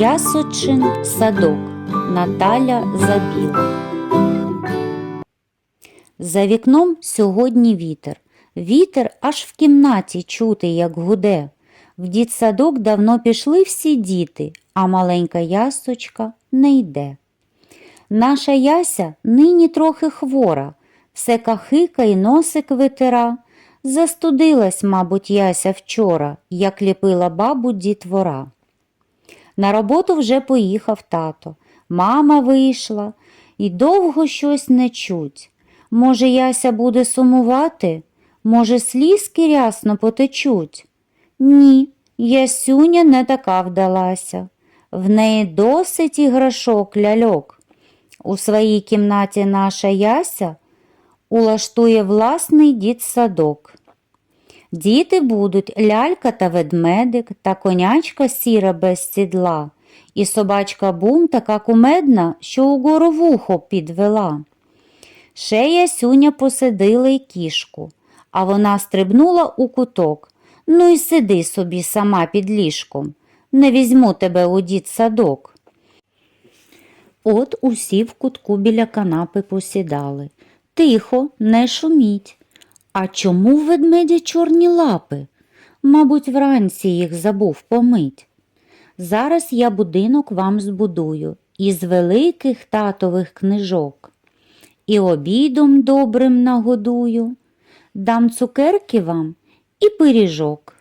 Ясочин садок Наталя Забіла. За вікном сьогодні вітер. Вітер аж в кімнаті чути, як гуде. В дітсадок давно пішли всі діти, а маленька ясочка не йде. Наша яся нині трохи хвора, все кахика й носик витира. Застудилась, мабуть, яся вчора, як ліпила бабу дітвора. На роботу вже поїхав тато. Мама вийшла і довго щось не чуть. Може, яся буде сумувати? Може, слізки рясно потечуть? Ні, ясюня не така вдалася. В неї досить іграшок ляльок. У своїй кімнаті наша яся улаштує власний дітсадок. Діти будуть лялька та ведмедик, та конячка сіра без сідла, і собачка бум така кумедна, що угору вухо підвела. Ще ясюня посадила й кішку, а вона стрибнула у куток. Ну й сиди собі сама під ліжком, не візьму тебе у дітсадок. От усі в кутку біля канапи посідали. Тихо, не шуміть. А чому в ведмедя чорні лапи? Мабуть, вранці їх забув помить. Зараз я будинок вам збудую із великих татових книжок. І обідом добрим нагодую, дам цукерки вам і пиріжок.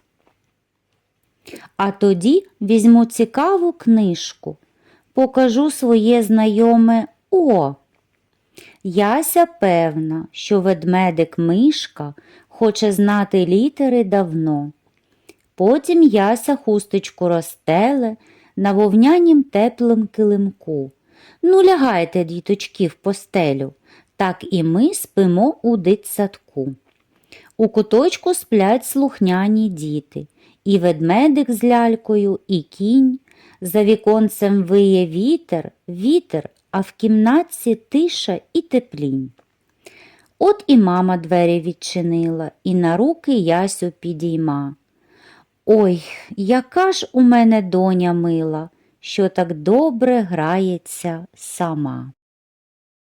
А тоді візьму цікаву книжку, покажу своє знайоме О. Яся певна, що ведмедик мишка хоче знати літери давно. Потім яся хусточку розстеле на вовнянім теплим килимку. Ну, лягайте, діточки, в постелю, так і ми спимо у дитсадку. У куточку сплять слухняні діти, і ведмедик з лялькою, і кінь. За віконцем виє вітер, вітер, а в кімнатці тиша і теплінь. От і мама двері відчинила, і на руки Ясю підійма. Ой, яка ж у мене доня мила, що так добре грається сама.